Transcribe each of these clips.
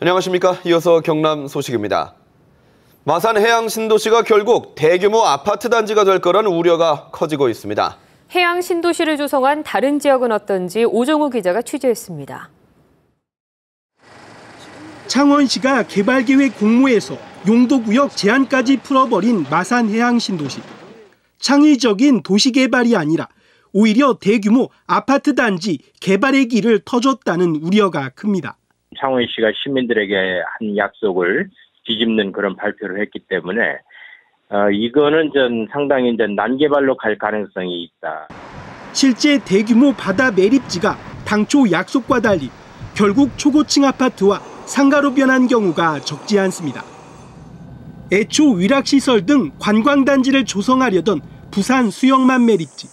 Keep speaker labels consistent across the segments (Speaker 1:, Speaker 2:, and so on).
Speaker 1: 안녕하십니까. 이어서 경남 소식입니다. 마산 해양 신도시가 결국 대규모 아파트 단지가 될 거란 우려가 커지고 있습니다.
Speaker 2: 해양 신도시를 조성한 다른 지역은 어떤지 오정우 기자가 취재했습니다.
Speaker 3: 창원시가 개발계획 공모에서 용도구역 제한까지 풀어버린 마산 해양 신도시. 창의적인 도시 개발이 아니라 오히려 대규모 아파트 단지 개발의 길을 터줬다는 우려가 큽니다.
Speaker 4: 창원시가 시민들에게 한 약속을 뒤집는 그런 발표를 했기 때문에 어, 이거는 전 상당히 이제 난개발로 갈 가능성이 있다.
Speaker 3: 실제 대규모 바다 매립지가 당초 약속과 달리 결국 초고층 아파트와 상가로 변한 경우가 적지 않습니다. 애초 위락시설 등 관광단지를 조성하려던 부산 수영만 매립지.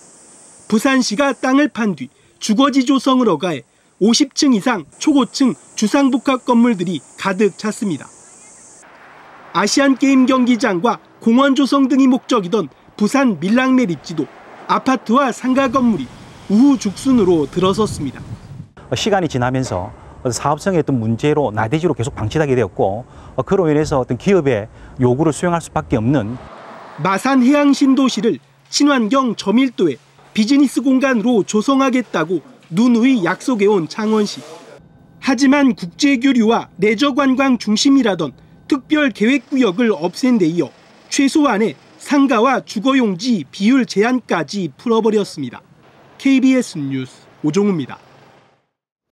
Speaker 3: 부산시가 땅을 판 뒤 주거지 조성을 허가해 50층 이상 초고층 주상복합 건물들이 가득 찼습니다. 아시안게임 경기장과 공원 조성 등이 목적이던 부산 밀랑 매립지도 아파트와 상가 건물이 우후 죽순으로 들어섰습니다.
Speaker 5: 시간이 지나면서 사업성의 어떤 문제로 나대지로 계속 방치하게 되었고 그로 인해서 어떤 기업의 요구를 수용할 수밖에 없는
Speaker 3: 마산 해양 신도시를 친환경 저밀도의 비즈니스 공간으로 조성하겠다고 누누이 약속해온 창원시. 하지만 국제교류와 레저 관광 중심이라던 특별 계획구역을 없앤 데 이어 최소한의 상가와 주거용지 비율 제한까지 풀어버렸습니다. KBS 뉴스 오종우입니다.